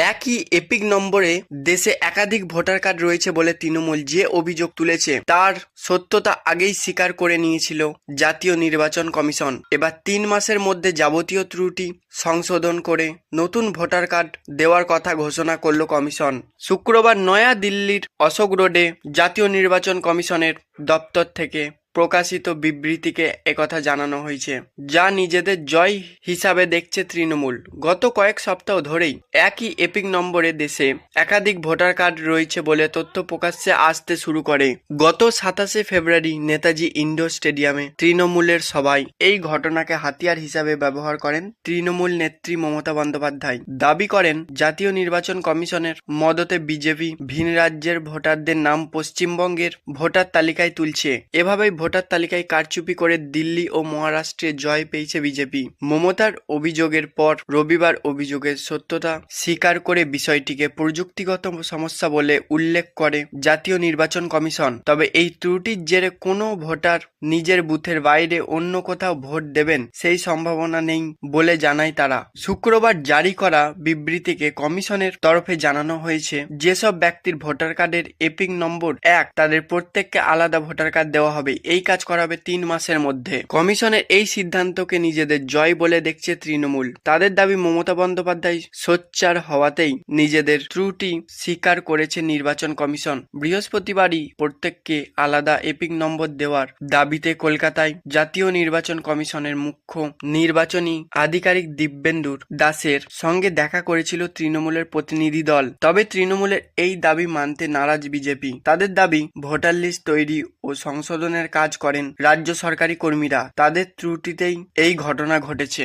একই এপিক নম্বরে দেশে একাধিক ভোটার কার্ড রয়েছে বলে তৃণমূল যে অভিযোগ তুলেছে, তার সত্যতা আগেই স্বীকার করে নিয়েছিল জাতীয় নির্বাচন কমিশন। এবার তিন মাসের মধ্যে যাবতীয় ত্রুটি সংশোধন করে নতুন ভোটার কার্ড দেওয়ার কথা ঘোষণা করল কমিশন। শুক্রবার নয়া দিল্লির অশোক রোডে জাতীয় নির্বাচন কমিশনের দপ্তর থেকে প্রকাশিত বিবৃতিকে একথা জানানো হয়েছে, যা নিজেদের জয় হিসাবে দেখছে তৃণমূল। গত কয়েক সপ্তাহ ধরেই একই এপিক নম্বরে দেশে একাধিক ভোটার কার্ড রয়েছে বলে তথ্য প্রকাশ্যে আসতে শুরু করে। গত সাতাশে ফেব্রুয়ারি নেতাজি ইন্ডোর স্টেডিয়ামে তৃণমূলের সবাই এই ঘটনাকে হাতিয়ার হিসাবে ব্যবহার করেন তৃণমূল নেত্রী মমতা বন্দ্যোপাধ্যায়। দাবি করেন, জাতীয় নির্বাচন কমিশনের মদতে বিজেপি ভিন রাজ্যের ভোটারদের নাম পশ্চিমবঙ্গের ভোটার তালিকায় তুলছে। এভাবেই ভোটার তালিকায় কারচুপি করে দিল্লি ও মহারাষ্ট্রে জয় পেয়েছে বিজেপি। মমতার অভিযোগের পর রবিবার অভিযোগের সত্যতা স্বীকার করে বিষয়টিকে প্রযুক্তিগত সমস্যা বলে উল্লেখ করে জাতীয় নির্বাচন কমিশন। তবে এই ত্রুটির জেরে কোনো ভোটার নিজের বুথের বাইরে অন্য কোথাও ভোট দেবেন সেই সম্ভাবনা নেই বলে জানায় তারা। শুক্রবার জারি করা বিবৃতিকে কমিশনের তরফে জানানো হয়েছে, যেসব ব্যক্তির ভোটার কার্ডের এপিক নম্বর এক, তাদের প্রত্যেককে আলাদা ভোটার কার্ড দেওয়া হবে। এই কাজ করাবে তিন মাসের মধ্যে। কমিশনের এই সিদ্ধান্তকে নিজেদের জয় বলে দেখছে তৃণমূল। তাদের দাবি মমতা বন্দ্যোপাধ্যায় সোচ্চার হওয়াতেই নিজেদের ত্রুটি স্বীকার করেছে নির্বাচন কমিশন। বৃহস্পতিবারই প্রত্যেককে আলাদা এপিক নম্বর দেওয়ার দাবিতে কলকাতায় জাতীয় নির্বাচন কমিশনের মুখ্য নির্বাচনী আধিকারিক দিব্যেন্দুর দাসের সঙ্গে দেখা করেছিল তৃণমূলের প্রতিনিধি দল। তবে তৃণমূলের এই দাবি মানতে নারাজ বিজেপি। তাদের দাবি, ভোটার লিস্ট তৈরি ও সংশোধনের কাজ করেন। রাজ্য সরকারি কর্মীরা তাদের ত্রুটিতেই এই ঘটনা ঘটেছে।